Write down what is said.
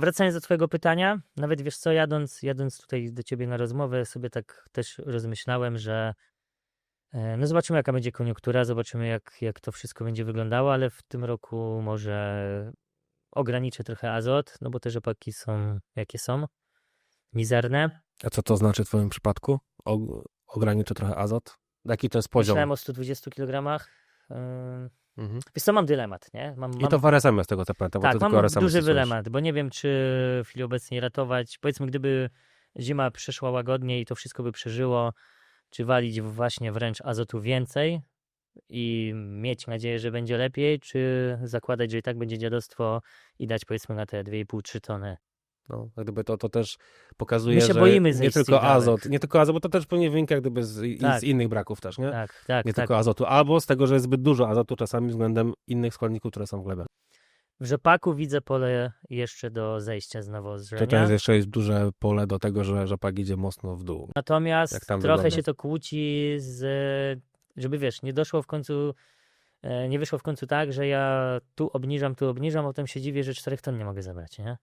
Wracając do twojego pytania, nawet wiesz co, jadąc, jadąc tutaj do ciebie na rozmowę, sobie tak też rozmyślałem, że e, no zobaczymy jaka będzie koniunktura, zobaczymy jak, jak to wszystko będzie wyglądało, ale w tym roku może ograniczę trochę azot, no bo te rzepaki są jakie są, mizerne. A co to znaczy w twoim przypadku? O, ograniczy trochę azot? Jaki to jest poziom? Myślałem o 120 kg. Mhm. Wiesz co, mam dylemat, nie? Mam, I mam, to w RSM z tego co pamiętam, tak, mam duży dylemat, bo nie wiem, czy w chwili obecnej ratować. Powiedzmy, gdyby zima przeszła łagodnie i to wszystko by przeżyło, czy walić właśnie wręcz azotu więcej i mieć nadzieję, że będzie lepiej, czy zakładać, że i tak będzie dziadostwo i dać powiedzmy na te 2,5-3 tony. No, jak gdyby to, to też pokazuje, My się że boimy nie tylko azot, nie tylko azot, bo to też pewnie wynika jak gdyby z, Tak. z innych braków też, nie? Tak, tak, nie tak. tylko azotu, albo z tego, że jest zbyt dużo azotu czasami względem innych składników, które są w glebie. W rzepaku widzę pole jeszcze do zejścia z to jest jeszcze jest duże pole do tego, że rzepak idzie mocno w dół. Natomiast trochę wygląda? się to kłóci z, żeby wiesz, nie doszło w końcu, e, nie wyszło w końcu tak, że ja tu obniżam, tu obniżam, a potem się dziwię, że 4 ton nie mogę zabrać, nie?